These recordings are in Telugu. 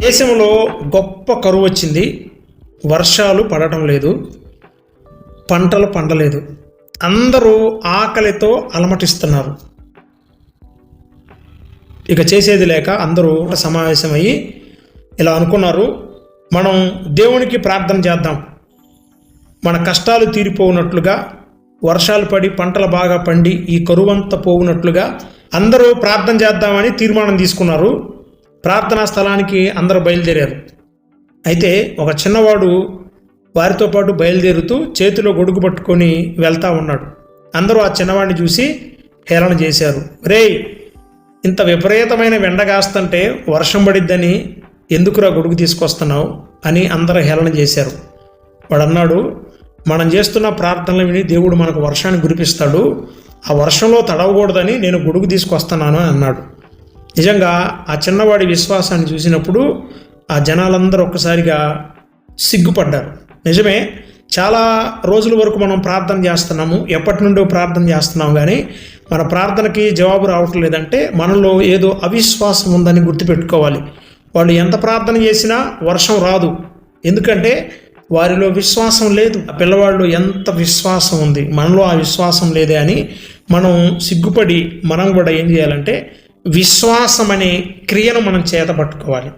దేశంలో గొప్ప కరువు వచ్చింది. వర్షాలు పడటం లేదు. పంటలు పండలేదు. అందరూ ఆకలితో అలమటిస్తున్నారు. ఇక చేసేది లేక అందరూ సమావేశమయ్యి ఇలా అనుకున్నారు. మనం దేవునికి ప్రార్థన చేద్దాం. మన కష్టాలు తీరిపోవునట్లుగా వర్షాలు పడి పంటలు బాగా పండి ఈ కరువంతా పోవునట్లుగా అందరూ ప్రార్థన చేద్దామని తీర్మానం తీసుకున్నారు. ప్రార్థనా స్థలానికి అందరూ బయలుదేరారు. అయితే ఒక చిన్నవాడు వారితో పాటు బయలుదేరుతూ చేతిలో గొడుగు పట్టుకొని వెళ్తా ఉన్నాడు. అందరూ ఆ చిన్నవాడిని చూసి హేళన చేశారు. రేయ్ ఇంత విపరీతమైన వెండ కాస్తంటే వర్షం పడిద్దని ఎందుకురా గొడుగు తీసుకొస్తున్నావు? అని అందరూ హేళన చేశారు. వాడు అన్నాడు మనం చేస్తున్న ప్రార్థనలు విని దేవుడు మనకు వర్షాన్ని కురిపిస్తాడు. ఆ వర్షంలో తడవకూడదని నేను గొడుగు తీసుకొస్తున్నాను అని అన్నాడు. నిజంగా ఆ చిన్నవాడి విశ్వాసాన్ని చూసినప్పుడు ఆ జనాలందరూ ఒక్కసారిగా సిగ్గుపడ్డారు. నిజమే చాలా రోజుల వరకు మనం ప్రార్థన చేస్తున్నాము ఎప్పటి నుండో ప్రార్థన చేస్తున్నాం కానీ మన ప్రార్థనకి జవాబు రావటం లేదంటే మనలో ఏదో అవిశ్వాసం ఉందని గుర్తుపెట్టుకోవాలి. వాళ్ళు ఎంత ప్రార్థన చేసినా వర్షం రాదు. ఎందుకంటే వారిలో విశ్వాసం లేదు. ఆ పిల్లవాళ్ళు ఎంత విశ్వాసం ఉంది? మనలో ఆ విశ్వాసం లేదే అని మనం సిగ్గుపడి మనం కూడా ఏం చేయాలంటే విశ్వాసం అనే క్రియను మనం చేత పట్టుకోవాలి.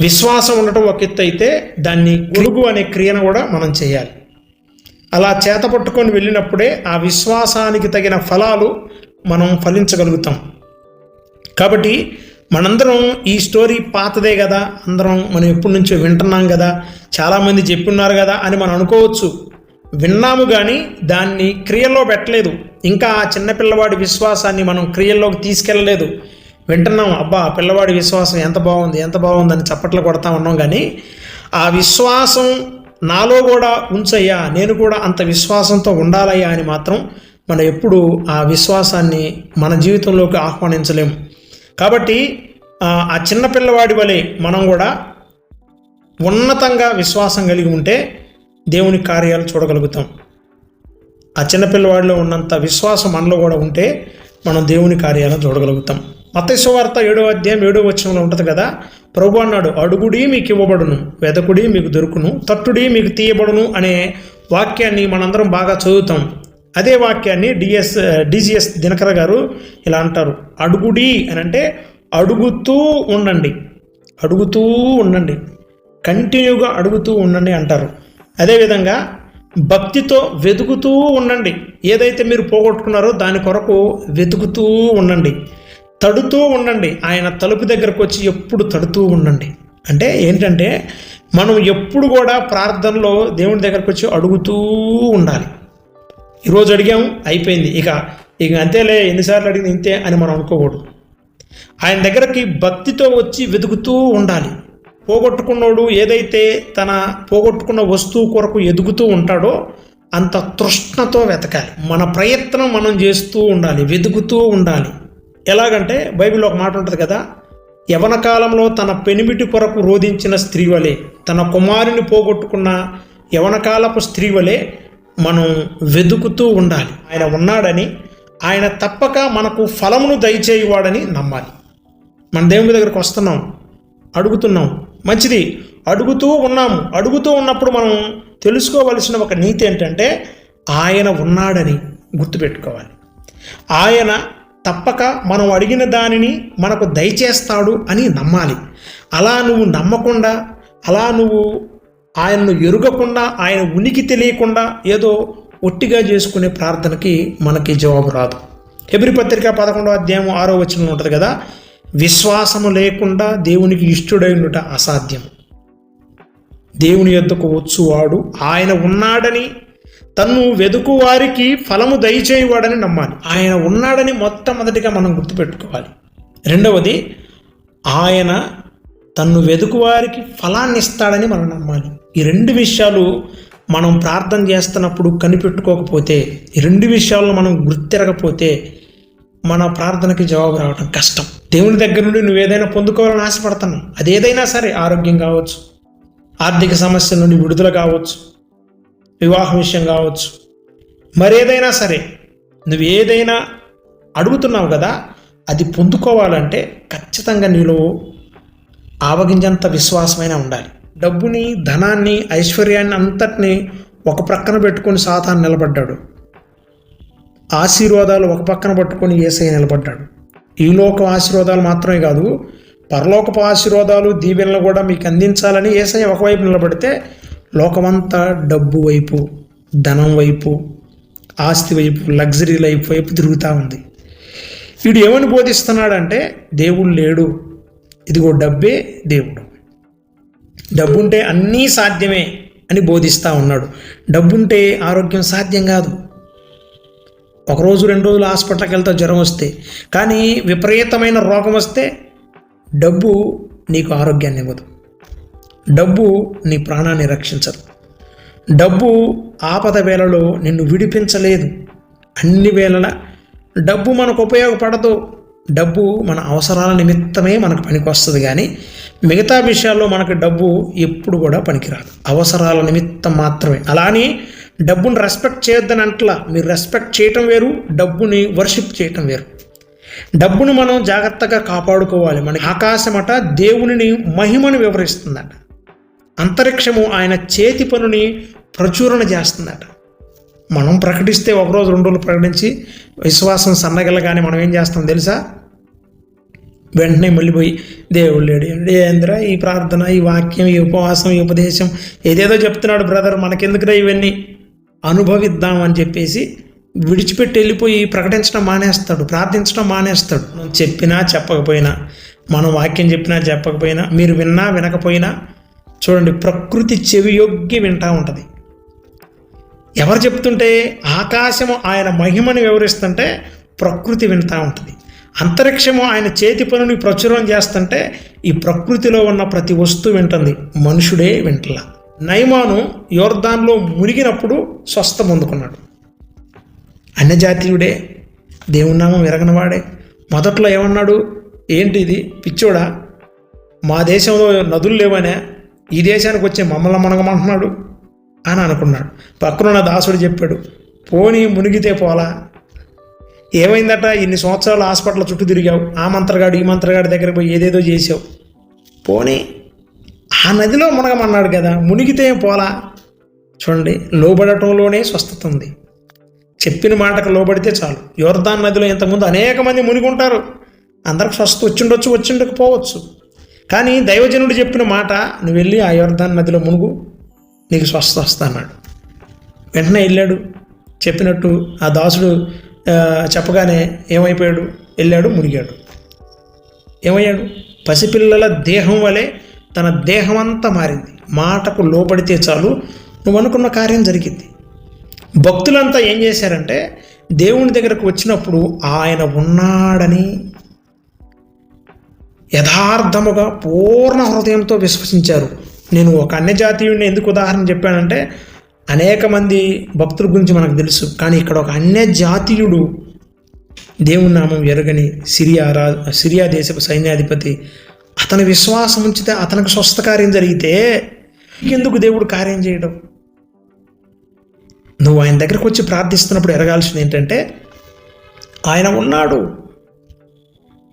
విశ్వాసం ఉండటం ఒక ఎత్తు అయితే దాన్ని గొడుగు అనే క్రియను కూడా మనం చేయాలి. అలా చేత పట్టుకొని వెళ్ళినప్పుడే ఆ విశ్వాసానికి తగిన ఫలాలు మనం ఫలించగలుగుతాం. కాబట్టి మనందరం ఈ స్టోరీ పాతదే కదా అందరం మనం ఎప్పటి నుంచో వింటున్నాం కదా చాలామంది చెప్పున్నారు కదా అని మనం అనుకోవచ్చు. విన్నాము కానీ దాన్ని క్రియల్లో పెట్టలేదు. ఇంకా ఆ చిన్నపిల్లవాడి విశ్వాసాన్ని మనం క్రియల్లోకి తీసుకెళ్ళలేదు. వింటున్నాం అబ్బా పిల్లవాడి విశ్వాసం ఎంత బాగుంది ఎంత బాగుందని చప్పట్లు కొడతా ఉన్నాం కానీ ఆ విశ్వాసం నాలో కూడా ఉంచయ్యా నేను కూడా అంత విశ్వాసంతో ఉండాలయ్యా అని మాత్రం మనం ఎప్పుడు ఆ విశ్వాసాన్ని మన జీవితంలోకి ఆహ్వానించలేము కాబట్టి ఆ చిన్నపిల్లవాడి వలె మనం కూడా ఉన్నతంగా విశ్వాసం కలిగి ఉంటే దేవుని కార్యాలు చూడగలుగుతాం. ఆ చిన్నపిల్లవాడిలో ఉన్నంత విశ్వాసం మనలో కూడా ఉంటే మనం దేవుని కార్యాలను చూడగలుగుతాం. మతేశ్వార్త ఏడో అధ్యాయం ఏడో వచనంలో ఉంటుంది కదా? ప్రభు అన్నాడు అడుగుడి మీకు ఇవ్వబడును వెదకుడి మీకు దొరుకును తట్టుడి మీకు తీయబడును అనే వాక్యాన్ని మనందరం బాగా చదువుతాం. అదే వాక్యాన్ని డిఎస్ డిజిఎస్ దినకర గారు ఇలా అంటారు అడుగుడి అని అంటే అడుగుతూ ఉండండి అడుగుతూ ఉండండి కంటిన్యూగా అడుగుతూ ఉండండి అంటారు. అదేవిధంగా భక్తితో వెతుకుతూ ఉండండి. ఏదైతే మీరు పోగొట్టుకున్నారో దాని కొరకు వెతుకుతూ ఉండండి. తడుతూ ఉండండి. ఆయన తలుపు దగ్గరకు వచ్చి ఎప్పుడు తడుతూ ఉండండి. అంటే ఏంటంటే మనం ఎప్పుడు కూడా ప్రార్థనలో దేవుని దగ్గరకు వచ్చి అడుగుతూ ఉండాలి. ఈరోజు అడిగాం అయిపోయింది. ఇక ఇక అంతేలే ఎన్నిసార్లు అడిగింది ఇంతే అని మనం అనుకోకూడదు. ఆయన దగ్గరకి భక్తితో వచ్చి వెతుకుతూ ఉండాలి. పోగొట్టుకున్నోడు ఏదైతే తన పోగొట్టుకున్న వస్తువు కొరకు ఎదుగుతూ ఉంటాడో అంత తృష్ణతో వెతకాలి. మన ప్రయత్నం మనం చేస్తూ ఉండాలి వెతుకుతూ ఉండాలి. ఎలాగంటే బైబిల్లో ఒక మాట ఉంటుంది కదా యవన కాలంలో తన పెనిమిటి కొరకు రోధించిన స్త్రీ వలె తన కుమారుని పోగొట్టుకున్న యవనకాలపు స్త్రీ వలె మనం వెతుకుతూ ఉండాలి. ఆయన ఉన్నాడని ఆయన తప్పక మనకు ఫలమును దయచేయువాడని నమ్మాలి. మన దేవుని దగ్గరకు వస్తున్నాం అడుగుతున్నాం మంచిది. అడుగుతూ ఉన్నాము అడుగుతూ ఉన్నప్పుడు మనం తెలుసుకోవలసిన ఒక నీతి ఏంటంటే ఆయన ఉన్నాడని గుర్తుపెట్టుకోవాలి. ఆయన తప్పక మనం అడిగిన దానిని మనకు దయచేస్తాడు అని నమ్మాలి. అలా నువ్వు నమ్మకుండా అలా నువ్వు ఆయనను ఎరుగకుండా ఆయన ఉనికి తెలియకుండా ఏదో ఒట్టిగా చేసుకునే ప్రార్థనకి మనకి జవాబు రాదు. ఎబ్రి పత్రిక పదకొండో అధ్యాయం ఆరో వచనం ఉంటుంది కదా విశ్వాసము లేకుండా దేవునికి ఇష్టడైనట అసాధ్యం. దేవుని యొద్దకు వచ్చువాడు ఆయన ఉన్నాడని తను వెదుకు వారికి ఫలము దయచేయువాడని నమ్మాలి. ఆయన ఉన్నాడని మొట్టమొదటిగా మనం గుర్తుపెట్టుకోవాలి. రెండవది ఆయన తన్ను వెదుకు వారికి ఫలాన్ని ఇస్తాడని మనం నమ్మాలి. ఈ రెండు విషయాలు మనం ప్రార్థన చేస్తున్నప్పుడు కనిపెట్టుకోకపోతే ఈ రెండు విషయాలను మనం గుర్తిరగపోతే మన ప్రార్థనకి జవాబు రావడం కష్టం. దేవుని దగ్గర నుండి నువ్వు ఏదైనా పొందుకోవాలని ఆశపడుతున్నావు అది ఏదైనా సరే ఆరోగ్యం కావచ్చు. ఆర్థిక సమస్యల నుండి విడుదల కావచ్చు. వివాహ విషయం కావచ్చు. మరేదైనా సరే నువ్వు ఏదైనా అడుగుతున్నావు కదా అది పొందుకోవాలంటే ఖచ్చితంగా నీలో ఆవగింజంత విశ్వాసమైన ఉండాలి. డబ్బుని ధనాన్ని ఐశ్వర్యాన్ని అంతటిని ఒక ప్రక్కన పెట్టుకొని సాతాను నిలబడ్డాడు. ఆశీర్వాదాలు ఒక పక్కన పట్టుకొని ఏసై నిలబడ్డాడు. ఈ లోక ఆశీర్వాదాలు మాత్రమే కాదు పరలోకపు ఆశీర్వాదాలు దీవెనలు కూడా మీకు అందించాలని ఏసై ఒకవైపు నిలబడితే లోకమంతా డబ్బు వైపు ధనం వైపు ఆస్తి వైపు లగ్జరీ లైఫ్ వైపు తిరుగుతూ ఉంది. వీడు ఏమని బోధిస్తున్నాడంటే దేవుడు లేడు. ఇదిగో డబ్బే దేవుడు. డబ్బుంటే అన్నీ సాధ్యమే అని బోధిస్తూ ఉన్నాడు. డబ్బుంటే ఆరోగ్యం సాధ్యం కాదు. ఒకరోజు రెండు రోజులు హాస్పిటల్కి వెళ్తే జ్వరం వస్తే కానీ విపరీతమైన రోగం వస్తే డబ్బు నీకు ఆరోగ్యాన్ని ఇవ్వదు. డబ్బు నీ ప్రాణాన్ని రక్షించదు. డబ్బు ఆపద వేళలో నిన్ను విడిపించలేదు. అన్ని వేళల డబ్బు మనకు ఉపయోగపడదు. డబ్బు మన అవసరాల నిమిత్తమే మనకు పనికి వస్తుంది కానీ మిగతా విషయాల్లో మనకు డబ్బు ఎప్పుడు కూడా పనికిరాదు. అవసరాల నిమిత్తం మాత్రమే. అలానే డబ్బుని రెస్పెక్ట్ చేయొద్దని అంటలా. మీరు రెస్పెక్ట్ చేయటం వేరు డబ్బుని వర్షిప్ చేయటం వేరు. డబ్బును మనం జాగ్రత్తగా కాపాడుకోవాలి. మన ఆకాశమట దేవునిని మహిమను వివరిస్తుందట. అంతరిక్షము ఆయన చేతి పనుని ప్రచురణ చేస్తుందట. మనం ప్రకటిస్తే ఒకరోజు రెండు రోజులు ప్రకటించి విశ్వాసం సన్నగిల్లగానే మనం ఏం చేస్తాం తెలుసా? వెంటనే మళ్ళీ పోయి దేవుడు లేడు. ఏంద్ర ఈ ప్రార్థన ఈ వాక్యం ఈ ఉపవాసం ఈ ఉపదేశం ఏదేదో చెప్తున్నాడు బ్రదర్ మనకెందుకురా ఇవన్నీ? అనుభవిద్దాం అని చెప్పేసి విడిచిపెట్టి వెళ్ళిపోయి ప్రకటించడం మానేస్తాడు ప్రార్థించడం మానేస్తాడు. చెప్పినా చెప్పకపోయినా మనం వాక్యం చెప్పినా చెప్పకపోయినా మీరు విన్నా వినకపోయినా చూడండి ప్రకృతి చెవియొగ్గి వింటా ఉంటుంది. ఎవరు చెప్తుంటే ఆకాశము ఆయన మహిమని వివరిస్తుంటే ప్రకృతి వింటా ఉంటుంది. అంతరిక్షము ఆయన చేతి పనుని ప్రచురం చేస్తుంటే ఈ ప్రకృతిలో ఉన్న ప్రతి వస్తువు వింటుంది. మనుషుడే వింటలా. నైమాను యోర్దాన్లో మునిగినప్పుడు స్వస్థ పొందుకున్నాడు. అన్యజాతీయుడే దేవునామం ఎరగనవాడే మొదట్లో ఏమన్నాడు? ఏంటి ఇది? పిచ్చోడా మా దేశంలో నదులు లేవనే ఈ దేశానికి వచ్చే మమ్మల్ని మనగమంటున్నాడు అని అనుకున్నాడు. పక్కనున్న దాసుడు చెప్పాడు పోనీ మునిగితే పోలా. ఏమైందట? ఇన్ని సంవత్సరాలు హాస్పిటల్ చుట్టూ తిరిగావు. ఆ మంత్రగాడు ఈ మంత్రగాడి దగ్గర పోయి ఏదేదో చేసావు. పోనీ ఆ నదిలో మునగమన్నాడు కదా మునిగితే పోలా? చూడండి లోబడటంలోనే స్వస్థత ఉంది. చెప్పిన మాటకు లోబడితే చాలు. యోర్దాన్ నదిలో ఇంతకుముందు అనేక మంది మునిగుంటారు. అందరికి స్వస్థ వచ్చిండొచ్చు వచ్చిండకపోవచ్చు కానీ దైవజనుడు చెప్పిన మాట నువ్వు వెళ్ళి ఆ యోర్దాన్ నదిలో మునుగు నీకు స్వస్థ వస్తా అన్నాడు. వెంటనే వెళ్ళాడు. చెప్పినట్టు ఆ దాసుడు చెప్పగానే ఏమైపోయాడు? వెళ్ళాడు మునిగాడు. ఏమయ్యాడు? పసిపిల్లల దేహం వలె తన దేహమంతా మారింది. మాటకు లోపడితే చాలు. నువ్వు అనుకున్న కార్యం జరిగింది. భక్తులంతా ఏం చేశారంటే దేవుని దగ్గరకు వచ్చినప్పుడు ఆయన ఉన్నాడని యథార్థముగా పూర్ణ హృదయంతో విశ్వసించారు. నేను ఒక అన్యజాతీయుడిని ఎందుకు ఉదాహరణ చెప్పానంటే అనేక మంది భక్తుల గురించి మనకు తెలుసు. కానీ ఇక్కడ ఒక అన్యజాతీయుడు దేవుని నామం ఎరగని సిరియా రా సిరియా దేశపు సైన్యాధిపతి అతని విశ్వాసం ఉంచితే అతనికి స్వస్థ కార్యం జరిగితే ఎందుకు దేవుడు కార్యం చేయడం? నువ్వు ఆయన దగ్గరకు వచ్చి ప్రార్థిస్తున్నప్పుడు ఎరగాల్సింది ఏంటంటే ఆయన ఉన్నాడు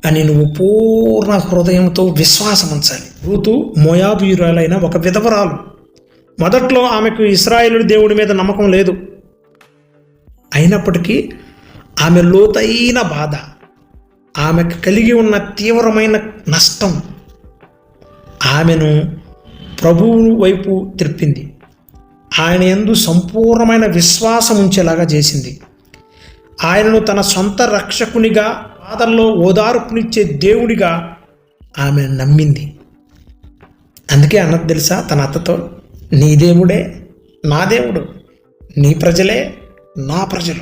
అని నువ్వు పూర్ణ హృదయంతో విశ్వాసం ఉంచాలి. రూతు మోయాబీయురాలైన ఒక విధవరాలు. మొదట్లో ఆమెకు ఇస్రాయేలుడి దేవుడి మీద నమ్మకం లేదు. అయినప్పటికీ ఆమె లోతైన బాధ ఆమెకు కలిగి ఉన్న తీవ్రమైన నష్టం ఆమెను ప్రభువు వైపు త్రిప్పింది ఆయన ఎందు సంపూర్ణమైన విశ్వాసం ఉంచేలాగా చేసింది. ఆయనను తన సొంత రక్షకునిగా బాధల్లో ఓదార్పునిచ్చే దేవుడిగా ఆమె నమ్మింది. అందుకే అన్నది తెలుసా తన అత్తతో నీ దేవుడే నా దేవుడు నీ ప్రజలే నా ప్రజలు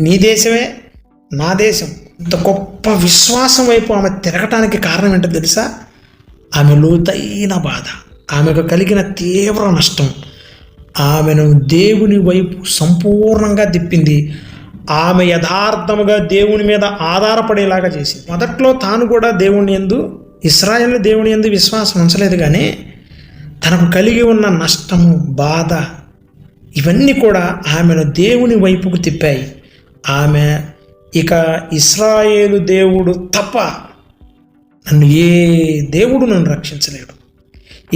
నీ దేశమే నా దేశం. ఇంత గొప్ప విశ్వాసం వైపు ఆమె తిరగటానికి కారణం ఏంటో తెలుసా? ఆమె లోతైన బాధ. ఆమెకు కలిగిన తీవ్ర నష్టం. ఆమెను దేవుని వైపు సంపూర్ణంగా తిప్పింది. ఆమె యథార్థముగా దేవుని మీద ఆధారపడేలాగా చేసింది. మొదట్లో తాను కూడా దేవుని ఎందు ఇస్రాయల్ దేవుని ఎందు విశ్వాసం ఉంచలేదు కానీ తనకు కలిగి ఉన్న నష్టము బాధ ఇవన్నీ కూడా ఆమెను దేవుని వైపుకు తిప్పాయి. ఆమె ఇక ఇస్రాయేలు దేవుడు తప్ప నన్ను ఏ దేవుడు నన్ను రక్షించలేడు.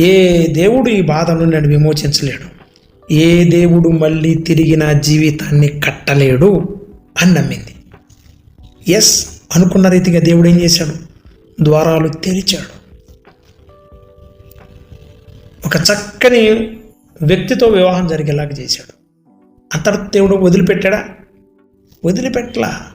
ఏ దేవుడు ఈ బాధ నుండి నన్ను విమోచించలేడు. ఏ దేవుడు మళ్ళీ తిరిగి నా జీవితాన్ని కట్టలేడు అని నమ్మింది. ఎస్ అనుకున్న రీతిగా దేవుడు ఏం చేశాడు? ద్వారాలు తెరిచాడు. ఒక చక్కని వ్యక్తితో వివాహం జరిగేలాగా చేశాడు. అంతటి దేవుడు వదిలిపెట్టాడా? వదిలిపెట్టలా.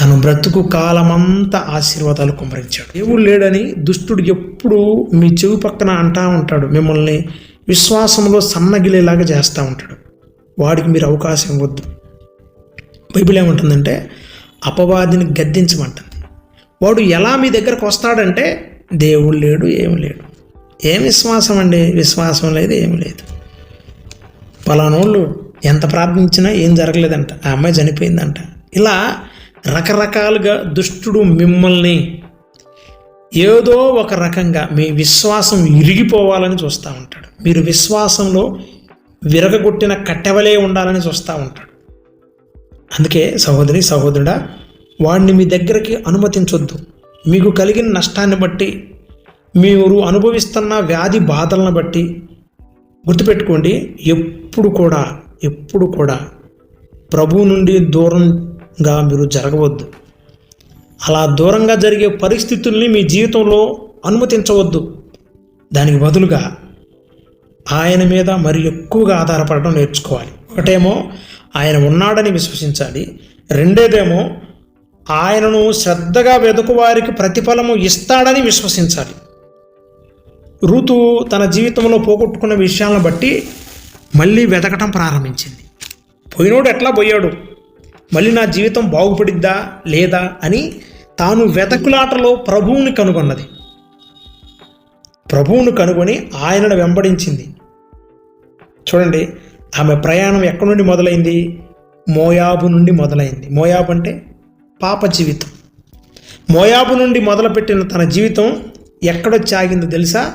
తన బ్రతుకు కాలమంతా ఆశీర్వాదాలు కుమరించాడు దేవుడు లేడని దుష్టుడు ఎప్పుడు మీ చెవి పక్కన అంటా ఉంటాడు. మిమ్మల్ని విశ్వాసంలో సన్నగిలేలాగా చేస్తూ ఉంటాడు. వాడికి మీరు అవకాశం ఇవ్వద్దు. బైబిల్ ఏమంటుందంటే అపవాదిని గద్దించమంటుంది. వాడు ఎలా మీ దగ్గరకు వస్తాడంటే దేవుడు లేడు ఏమి లేడు. ఏం విశ్వాసం అండి? విశ్వాసం లేదు ఏమి లేదు. పలానోళ్ళు ఎంత ప్రార్థించినా ఏం జరగలేదంట. ఆ అమ్మాయి చనిపోయిందంట. ఇలా రకరకాలుగా దుష్టుడు మిమ్మల్ని ఏదో ఒక రకంగా మీ విశ్వాసం ఇరిగిపోవాలని చూస్తూ ఉంటాడు. మీరు విశ్వాసంలో విరగగొట్టిన కట్టెవలే ఉండాలని చూస్తూ ఉంటాడు. అందుకే సహోదరి సహోదరుడా వాడిని మీ దగ్గరికి అనుమతించొద్దు. మీకు కలిగిన నష్టాన్ని బట్టి మీరు అనుభవిస్తున్న వ్యాధి బాధలను బట్టి గుర్తుపెట్టుకోండి ఎప్పుడు కూడా ఎప్పుడు కూడా ప్రభు నుండి దూరం గా మీరు జరగవద్దు. అలా దూరంగా జరిగే పరిస్థితుల్ని మీ జీవితంలో అనుమతించవద్దు. దానికి బదులుగా ఆయన మీద మరి ఎక్కువగా ఆధారపడడం నేర్చుకోవాలి. ఒకటేమో ఆయన ఉన్నాడని విశ్వసించాలి. రెండేదేమో ఆయనను శ్రద్ధగా వెతుకు వారికి ప్రతిఫలము ఇస్తాడని విశ్వసించాలి. ఋతు తన జీవితంలో పోగొట్టుకున్న విషయాలను బట్టి మళ్ళీ వెతకటం ప్రారంభించింది. పోయినోడు ఎట్లా పోయాడు? మళ్ళీ నా జీవితం బాగుపడిద్దా లేదా అని తాను వెతకులాటలో ప్రభువుని కనుగొన్నది. ప్రభువును కనుగొని ఆయనను వెంబడించింది. చూడండి ఆమె ప్రయాణం ఎక్కడి నుండి మొదలైంది? మోయాబు నుండి మొదలైంది. మోయాబు అంటే పాప జీవితం. మోయాబు నుండి మొదలుపెట్టిన తన జీవితం ఎక్కడ ఆగిందో తెలుసా?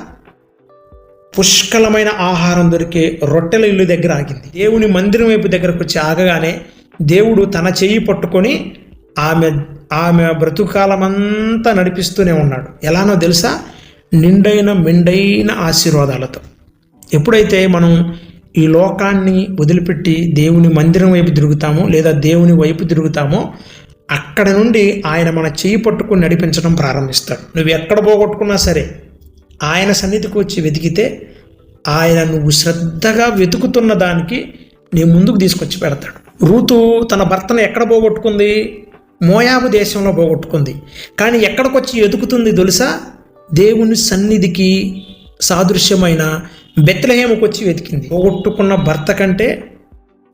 పుష్కలమైన ఆహారం దొరికే రొట్టెల ఇల్లు దగ్గర ఆగింది. దేవుని మందిరం వైపు దగ్గరకు వచ్చి ఆగగానే దేవుడు తన చెయ్యి పట్టుకొని ఆమె ఆమె బ్రతుకాలమంతా నడిపిస్తూనే ఉన్నాడు. ఎలానో తెలుసా? నిండైన మెండైన ఆశీర్వాదాలతో. ఎప్పుడైతే మనం ఈ లోకాన్ని వదిలిపెట్టి దేవుని మందిరం వైపు తిరుగుతామో లేదా దేవుని వైపు తిరుగుతామో అక్కడ నుండి ఆయన మన చేయి పట్టుకుని నడిపించడం ప్రారంభిస్తాడు. నువ్వు ఎక్కడ పోగొట్టుకున్నా సరే ఆయన సన్నిధికి వచ్చి వెతికితే ఆయన నువ్వు శ్రద్ధగా వెతుకుతున్న దానికి నీ ముందుకు తీసుకొచ్చి పెడతాడు. రూతు తన భర్తను ఎక్కడ పోగొట్టుకుంది? మోయాబు దేశంలో పోగొట్టుకుంది. కానీ ఎక్కడికొచ్చి ఎదుకుతుంది తెలుసా? దేవుని సన్నిధికి సాదృశ్యమైన బెత్లహేముకు వచ్చి వెతికింది. పోగొట్టుకున్న భర్త కంటే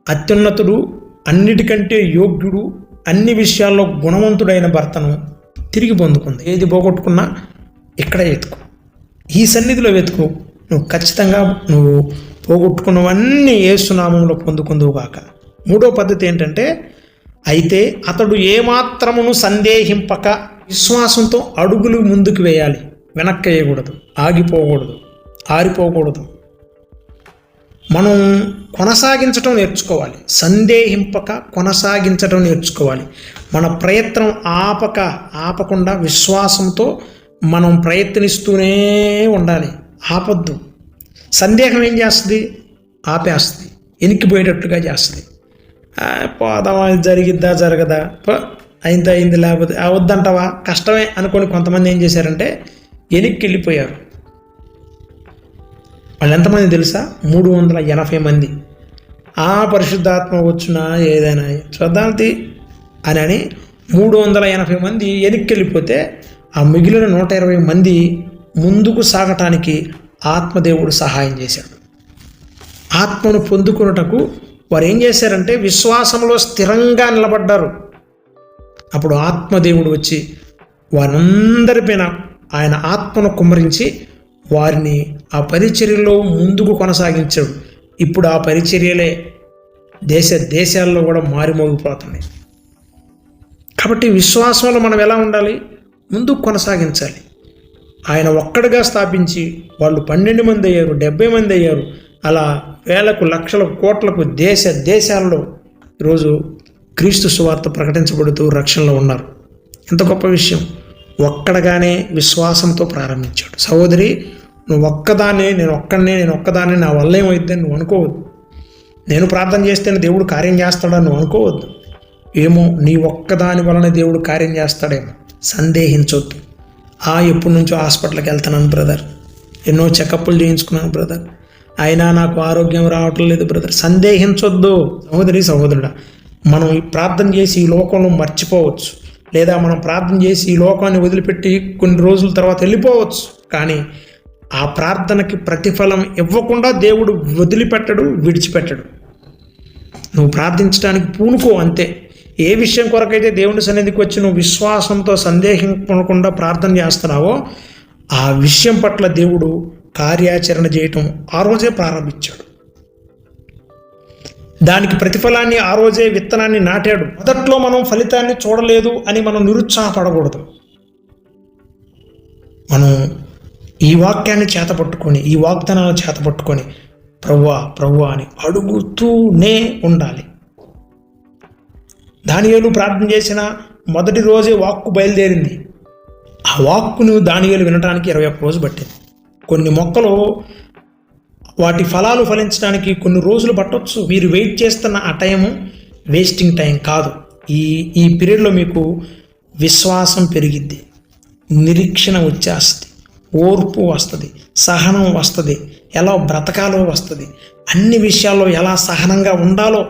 అత్యున్నతుడు అన్నిటికంటే యోగ్యుడు అన్ని విషయాల్లో గుణవంతుడైన భర్తను తిరిగి పొందుకుంది. ఏది పోగొట్టుకున్నా ఇక్కడే వెతుకు. ఈ సన్నిధిలో వెతుకు. నువ్వు ఖచ్చితంగా నువ్వు పోగొట్టుకున్నవన్నీ ఏసునామంలో పొందుకుందువు కాక మూడో పద్ధతి ఏంటంటే అయితే అతడు ఏమాత్రమును సందేహింపక విశ్వాసంతో అడుగులు ముందుకు వేయాలి. వెనక్కి వేయకూడదు ఆగిపోకూడదు. ఆరిపోకూడదు. మనం కొనసాగించటం నేర్చుకోవాలి. సందేహింపక కొనసాగించటం నేర్చుకోవాలి. మన ప్రయత్నం ఆపక ఆపకుండా విశ్వాసంతో మనం ప్రయత్నిస్తూనే ఉండాలి. ఆపొద్దు. సందేహం ఏం చేస్తుంది? ఆపేస్తుంది. ఎనికిపోయేటట్టుగా చేస్తుంది. పోదామా జరిగిద్దా జరగదా? పో, అయింది అయింది లేకపోతే ఆ, కష్టమే అనుకొని కొంతమంది ఏం చేశారంటే వెనక్కి వెళ్ళిపోయారు వాళ్ళు ఎంతమంది తెలుసా? మూడు వందల ఎనభై మంది. ఆ పరిశుద్ధాత్మ వచ్చినా ఏదైనా? చూద్దాంతి అని అని మూడు వందల ఎనభై మంది వెనక్కి వెళ్ళిపోతే ఆ మిగిలిన నూట ఇరవై మంది ముందుకు సాగటానికి ఆత్మదేవుడు సహాయం చేశాడు. ఆత్మను పొందుకున్నటకు వారు ఏం చేశారంటే విశ్వాసంలో స్థిరంగా నిలబడ్డారు. అప్పుడు ఆత్మదేవుడు వచ్చి వారందరిపైన ఆయన ఆత్మను కుమ్మరించి వారిని ఆ పరిచర్యలో ముందుకు కొనసాగించాడు. ఇప్పుడు ఆ పరిచర్యలే దేశ దేశాల్లో కూడా మారిమోగిపోతున్నాయి. కాబట్టి విశ్వాసంలో మనం ఎలా ఉండాలి? ముందుకు కొనసాగించాలి. ఆయన ఒక్కడిగా స్థాపించి వాళ్ళు పన్నెండు మంది అయ్యారు డెబ్బై మంది అయ్యారు. అలా వేలకు లక్షలకు కోట్లకు దేశ దేశాల్లో ఈరోజు క్రీస్తు సువార్త ప్రకటించబడుతూ రక్షణలో ఉన్నారు. ఎంత గొప్ప విషయం. ఒక్కడగానే విశ్వాసంతో ప్రారంభించాడు. సహోదరి నువ్వు ఒక్కదాన్ని నేను ఒక్కడనే నేను ఒక్కదాన్ని నా వల్ల ఏమైద్దని నువ్వు అనుకోవద్దు. నేను ప్రార్థన చేస్తేనే దేవుడు కార్యం చేస్తాడని నువ్వు అనుకోవద్దు. ఏమో నీ ఒక్కదాని వలన దేవుడు కార్యం చేస్తాడేమో. సందేహించొద్దు. ఆ ఎప్పటి నుంచో హాస్పిటల్కి వెళ్తున్నాను బ్రదర్. ఎన్నో చెకప్లు చేయించుకున్నాను బ్రదర్. అయినా నాకు ఆరోగ్యం రావటం లేదు బ్రదర్ సందేహించొద్దు. సహోదరి సహోదరుడా మనం ఈ ప్రార్థన చేసి ఈ లోకంలో మర్చిపోవచ్చు. లేదా మనం ప్రార్థన చేసి ఈ లోకాన్ని వదిలిపెట్టి కొన్ని రోజుల తర్వాత వెళ్ళిపోవచ్చు. కానీ ఆ ప్రార్థనకి ప్రతిఫలం ఇవ్వకుండా దేవుడు వదిలిపెట్టడు విడిచిపెట్టడు. నువ్వు ప్రార్థించడానికి పూనుకో అంతే. ఏ విషయం కొరకైతే దేవుని సన్నిధికి వచ్చి నువ్వు విశ్వాసంతో సందేహించకుండా ప్రార్థన చేస్తున్నావో ఆ విషయం పట్ల దేవుడు కార్యాచరణ చేయటం ఆ రోజే ప్రారంభించాడు. దానికి ప్రతిఫలాన్ని ఆ రోజే విత్తనాన్ని నాటాడు. మొదట్లో మనం ఫలితాన్ని చూడలేదు అని మనం నిరుత్సాహపడకూడదు. మనం ఈ వాక్యాన్ని చేతపట్టుకొని ఈ వాగ్దానాన్ని చేతపట్టుకొని ప్రవ్వా ప్రవ్వా అని అడుగుతూనే ఉండాలి. దానియలు ప్రార్థన చేసిన మొదటి రోజే వాక్కు బయలుదేరింది. ఆ వాక్కును దానియలు వినడానికి ఇరవై ఒక్క రోజు పట్టింది. కొన్ని మొక్కలు వాటి ఫలాలు ఫలించడానికి కొన్ని రోజులు పట్టవచ్చు మీరు వెయిట్ చేస్తున్న ఆ టైము వేస్టింగ్ టైం కాదు. ఈ ఈ పీరియడ్లో మీకు విశ్వాసం పెరిగిద్ది. నిరీక్షణ వచ్చేస్తుంది. ఓర్పు వస్తుంది. సహనం వస్తుంది. ఎలా బ్రతకాలో వస్తుంది. అన్ని విషయాల్లో ఎలా సహనంగా ఉండాలో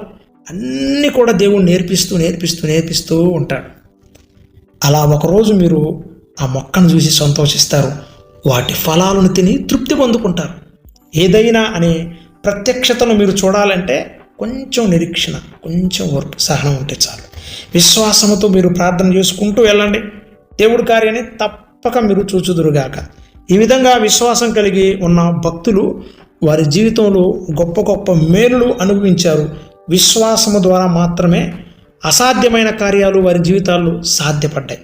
అన్నీ కూడా దేవుడు నేర్పిస్తూ నేర్పిస్తూ నేర్పిస్తూ ఉంటాడు. అలా ఒకరోజు మీరు ఆ మొక్కను చూసి సంతోషిస్తారు. వాటి ఫలాలను తిని తృప్తి పొందుకుంటారు. ఏదైనా అనే ప్రత్యక్షతను మీరు చూడాలంటే కొంచెం నిరీక్షణ కొంచెం ఓర్పు సహనం ఉంటే చాలు. విశ్వాసముతో మీరు ప్రార్థన చేసుకుంటూ వెళ్ళండి. దేవుడి కార్యాన్ని తప్పక మీరు చూచుదురుగాక. ఈ విధంగా విశ్వాసం కలిగి ఉన్న భక్తులు వారి జీవితంలో గొప్ప గొప్ప మేలులు అనుభవించారు. విశ్వాసము ద్వారా మాత్రమే అసాధ్యమైన కార్యాలు వారి జీవితాల్లో సాధ్యపడ్డాయి.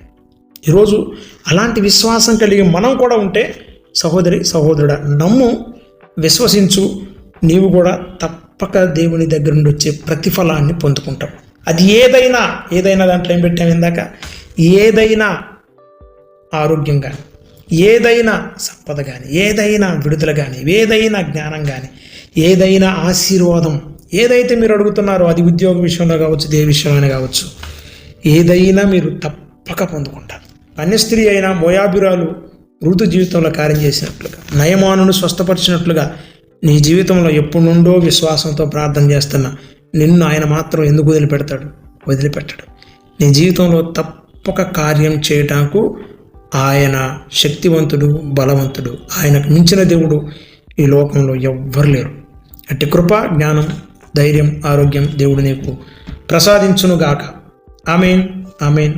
ఈరోజు అలాంటి విశ్వాసం కలిగి మనం కూడా ఉంటే సహోదరి సహోదరుడా నమ్ము విశ్వసించు. నీవు కూడా తప్పక దేవుని దగ్గర నుండి వచ్చే ప్రతిఫలాన్ని పొందుకుంటావు. అది ఏదైనా ఏదైనా దాంట్లో ఏం పెట్టాము ఇందాక? ఏదైనా ఆరోగ్యం కానీ ఏదైనా సంపద కానీ ఏదైనా విడుదల కానీ ఏదైనా జ్ఞానం కానీ ఏదైనా ఆశీర్వాదం ఏదైతే మీరు అడుగుతున్నారో అది ఉద్యోగ విషయంలో కావచ్చు ఏ విషయంలో కావచ్చు ఏదైనా మీరు తప్పక పొందుకుంటారు. కన్యస్త్రీ అయిన మోయాబిరాలు ఋతు జీవితంలో కార్యం చేసినట్లుగా నయమానును స్వస్థపరిచినట్లుగా నీ జీవితంలో ఎప్పుడు నుండో విశ్వాసంతో ప్రార్థన చేస్తున్నా నిన్ను ఆయన మాత్రం ఎందుకు వదిలిపెడతాడు? వదిలిపెట్టడు. నీ జీవితంలో తప్పక కార్యం చేయటానికి ఆయన శక్తివంతుడు బలవంతుడు. ఆయనకు మించిన దేవుడు ఈ లోకంలో ఎవ్వరు లేరు. అట్టి కృప జ్ఞానం ధైర్యం ఆరోగ్యం దేవుడు నీకు ప్రసాదించునుగాక. Amen amen.